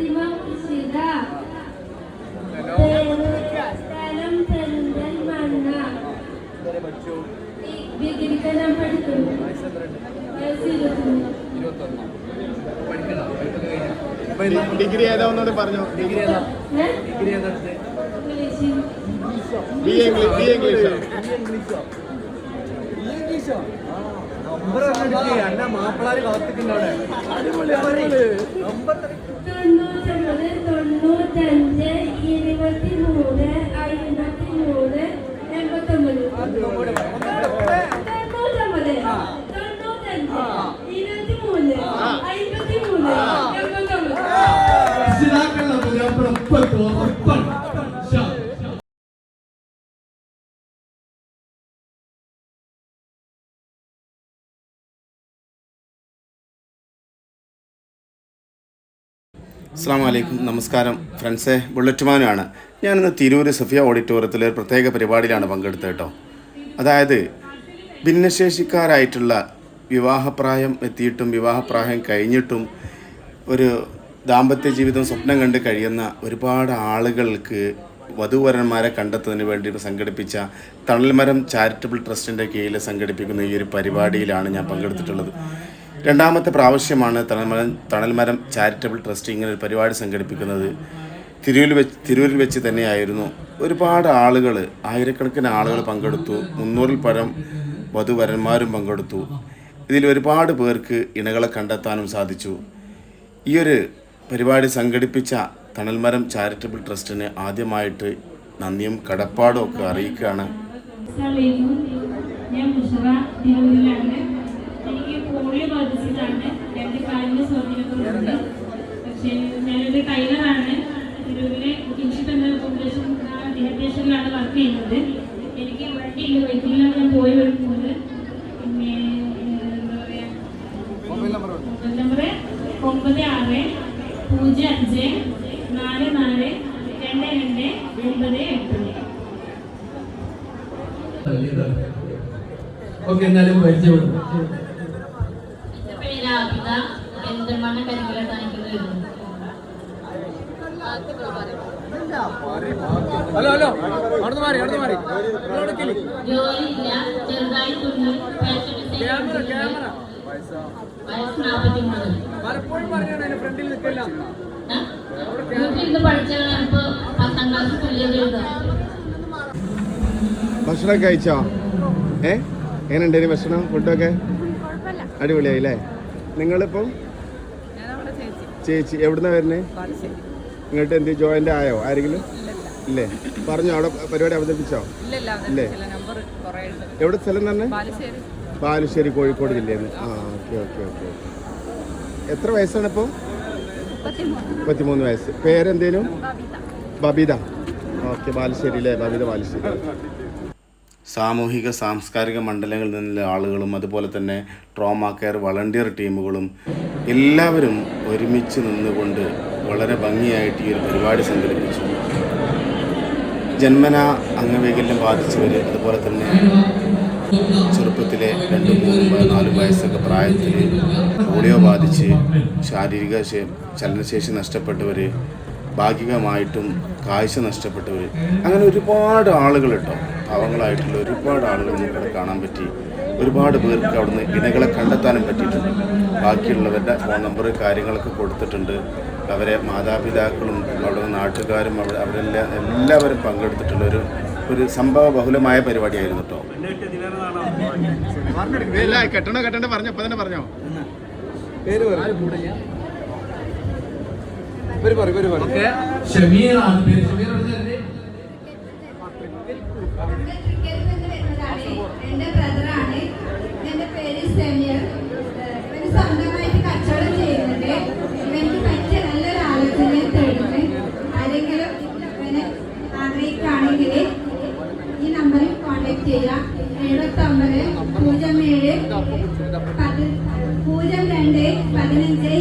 ഫാത്തിമ ഇഷിത പേര് സ്ഥലം പെരിന്തൽമണ്ണ ഡിഗ്രിക്ക് ഞാൻ പഠിക്കുന്നു വയസ്സ് ഇരുപത്തിമൂന്ന് ഡിഗ്രി ഏതാ ഒന്നുകൂടി പറഞ്ഞു? ഏ? ഇംഗ്ലീഷ്. ബി ഇംഗ്ലീഷ് ഇംഗ്ലീഷോ. എ ഇംഗ്ലീഷ് മാപ്പിളാര് നമ്പർ തൊണ്ണൂറ്റൊമ്പത് തൊണ്ണൂറ്റഞ്ച് ഇരുപത്തിമൂന്ന് അമ്പത്തിമൂന്ന് എൺപത്തൊമ്പത് തൊണ്ണൂറ്റൊമ്പത് തൊണ്ണൂറ്റഞ്ച് പുതിയാപ്പിള അസ്സാം വലൈക്കും നമസ്കാരം. ഫ്രണ്ട്സെ ബുള്ളറ്റുമാനാണ് ഞാനിന്ന് തിരൂർ സഫിയ ഓഡിറ്റോറിയത്തിൽ ഒരു പ്രത്യേക പരിപാടിയിലാണ് പങ്കെടുത്തത് കേട്ടോ. അതായത് ഭിന്നശേഷിക്കാരായിട്ടുള്ള വിവാഹപ്രായം എത്തിയിട്ടും വിവാഹപ്രായം കഴിഞ്ഞിട്ടും ഒരു ദാമ്പത്യ ജീവിതം സ്വപ്നം കണ്ട് കഴിയുന്ന ഒരുപാട് ആളുകൾക്ക് വധുവരന്മാരെ കണ്ടെത്തുന്നതിന് വേണ്ടി സംഘടിപ്പിച്ച തണൽമരം ചാരിറ്റബിൾ ട്രസ്റ്റിന്റെ കീഴിൽ സംഘടിപ്പിക്കുന്ന ഈ ഒരു പരിപാടിയിലാണ് ഞാൻ പങ്കെടുത്തിട്ടുള്ളത്. രണ്ടാമത്തെ പ്രാവശ്യമാണ് തണൽമരം തണൽമരം ചാരിറ്റബിൾ ട്രസ്റ്റ് ഇങ്ങനെ ഒരു പരിപാടി സംഘടിപ്പിക്കുന്നത്. തിരൂരിൽ വെച്ച് തിരൂരിൽ വെച്ച് തന്നെയായിരുന്നു. ഒരുപാട് ആളുകൾ ആയിരക്കണക്കിന് ആളുകൾ പങ്കെടുത്തു. മുന്നൂറിൽ പരം വധുവരന്മാരും പങ്കെടുത്തു. ഇതിൽ ഒരുപാട് പേർക്ക് ഇണകളെ കണ്ടെത്താനും സാധിച്ചു. ഈ ഒരു പരിപാടി സംഘടിപ്പിച്ച തണൽമരം ചാരിറ്റബിൾ ട്രസ്റ്റിന് ആദ്യമായിട്ട് നന്ദിയും കടപ്പാടും ഒക്കെ അറിയിക്കുകയാണ്. ഞാൻ മുഷറ തിരൂരിലാണ് എനിക്ക് പോളിയോ ബാധിച്ചതാണ് രണ്ട് ഉണ്ട് പക്ഷേ ഞാനൊരു ടൈലറാണ്. തിരൂരിലെ കിൻഷിപ്പ് എന്ന ഫൗണ്ടേഷൻ ഡിഹൈഡ്രേഷനിലാണ് വർക്ക് ചെയ്യുന്നത്. എനിക്ക് വണ്ടിയില്ല ബൈക്കിലാണ് ഞാൻ പോയി വരുന്നത്. പിന്നെ എന്താ പറയുക മൊബൈൽ നമ്പർ ഒമ്പത് ആറ് പൂജ്യം അഞ്ച് നാല് നാല് രണ്ട് രണ്ട് ഒമ്പത് എട്ട്. ഓക്കെ എന്നാലും പരിചയപ്പെടും എന്റെ പേര് ആബിദ പെരിന്തൽമണ്ണ കരിമല ടാങ്കിൽ വരുന്നു ഹലോ ഹലോ. അവിടുന്ന് മാറി അവിടുന്ന് മാറി. Camera camera. പലപ്പോഴും പറഞ്ഞാണ് അതിന്റെ ഫ്രണ്ടിൽ നിൽക്കില്ല. ഭക്ഷണം കഴിച്ചോ? ഏ? എങ്ങനെ ഭക്ഷണം ഫുഡൊക്കെ? അടിപൊളിയായില്ലേ? നിങ്ങളിപ്പം? ചേച്ചി. എവിടുന്ന വരുന്നേ? ഇങ്ങോട്ട് എന്ത് ജോയിന്റ് ആയോ? ആരെങ്കിലും? ഇല്ലേ? പറഞ്ഞോ അവിടെ പരിപാടി അവതരിപ്പിച്ചോ? ഇല്ലേ? എവിടെ സ്ഥലം തന്നെ? ബാലുശ്ശേരി. കോഴിക്കോട് ജില്ലയിൽ നിന്ന്. ആ ഓക്കെ ഓക്കെ ഓക്കെ. എത്ര വയസ്സാണ് ഇപ്പോൾ മുപ്പത്തിമൂന്ന്. വയസ്സ്. പേരെന്തേലും? ബബിത. ഓക്കെ ബാലുശ്ശേരി അല്ലേ? ബബിത ബാലുശ്ശേരി. സാമൂഹിക സാംസ്കാരിക മണ്ഡലങ്ങളിൽ നിന്നുള്ള ആളുകളും അതുപോലെ തന്നെ ട്രോമ കെയർ വളണ്ടിയർ ടീമുകളും എല്ലാവരും ഒരുമിച്ച് നിന്നുകൊണ്ട് വളരെ ഭംഗിയായിട്ട് ഈ ഒരു പരിപാടി സംഘടിപ്പിച്ചു. ജന്മന അംഗവൈകല്യം ബാധിച്ചവർ അതുപോലെ തന്നെ ചെറുപ്പത്തിലെ രണ്ട് മൂന്ന് നാല് വയസ്സൊക്കെ പ്രായത്തിൽ പോളിയോ ബാധിച്ച് ശാരീരിക ചലനശേഷി നഷ്ടപ്പെട്ടവർ ഭാഗികമായിട്ടും കാഴ്ച നഷ്ടപ്പെട്ടവർ അങ്ങനെ ഒരുപാട് ആളുകൾ കേട്ടോ പാവങ്ങളായിട്ടുള്ള ഒരുപാട് ആളുകൾ നമുക്കവിടെ കാണാൻ പറ്റി. ഒരുപാട് പേർക്ക് അവിടുന്ന് ഇണകളെ കണ്ടെത്താനും പറ്റിയിട്ടുണ്ട്. ബാക്കിയുള്ളവരുടെ ഫോൺ നമ്പർ കാര്യങ്ങളൊക്കെ കൊടുത്തിട്ടുണ്ട്. അവരെ മാതാപിതാക്കളും അവിടെ നാട്ടുകാരും അവിടെ അവരെല്ലാം എല്ലാവരും പങ്കെടുത്തിട്ടുള്ള ഒരു ഒരു സംഭവ ബഹുലമായ പരിപാടിയായിരുന്നു കേട്ടോ. കെട്ടണോ കെട്ടണ്ട പറഞ്ഞോ ഇപ്പൊ തന്നെ പറഞ്ഞോ. പേര് പറഞ്ഞു പറയും ഷമീറാണ് പേര്. ഷമീർ തീയതിയായ എഴുപത്തൊമ്പത് പൂജ്യം ഏഴ് പൂജ്യം രണ്ട് പതിനഞ്ച്